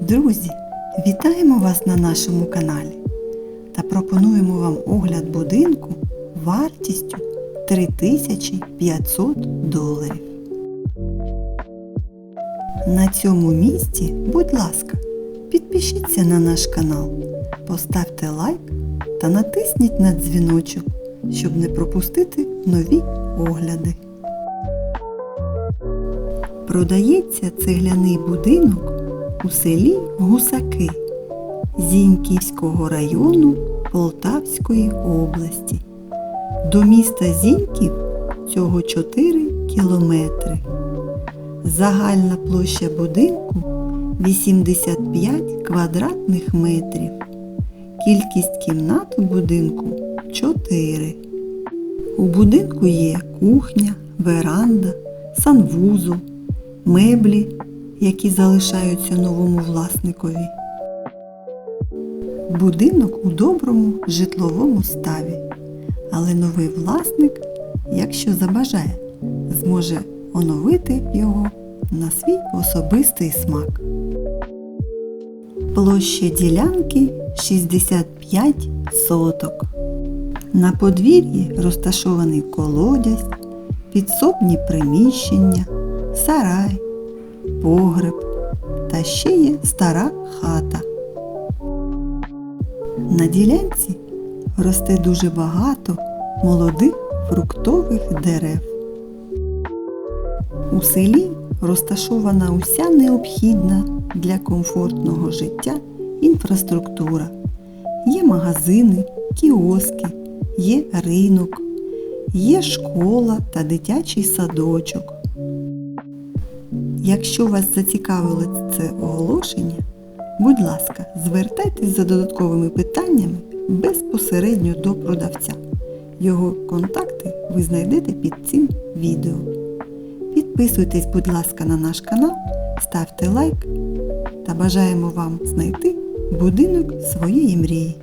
Друзі, вітаємо вас на нашому каналі та пропонуємо вам огляд будинку вартістю 3500 доларів. На цьому місці, будь ласка, підпишіться на наш канал, поставте лайк та натисніть на дзвіночок, щоб не пропустити нові огляди. Продається цегляний будинок у селі Гусаки Зіньківського району Полтавської області. До міста Зіньків цього 4 кілометри. Загальна площа будинку 85 квадратних метрів. Кількість кімнат у будинку 4. У будинку є кухня, веранда, санвузол, меблі, які залишаються новому власникові. Будинок у доброму житловому ставі, але новий власник, якщо забажає, зможе оновити його на свій особистий смак. Площа ділянки 65 соток. На подвір'ї розташований колодязь, підсобні приміщення, сарай, погреб та ще є стара хата. На ділянці росте дуже багато молодих фруктових дерев. У селі розташована уся необхідна для комфортного життя інфраструктура. Є магазини, кіоски, є ринок, є школа та дитячий садочок. Якщо вас зацікавило це оголошення, будь ласка, звертайтесь за додатковими питаннями безпосередньо до продавця. Його контакти ви знайдете під цим відео. Підписуйтесь, будь ласка, на наш канал, ставте лайк та бажаємо вам знайти будинок своєї мрії.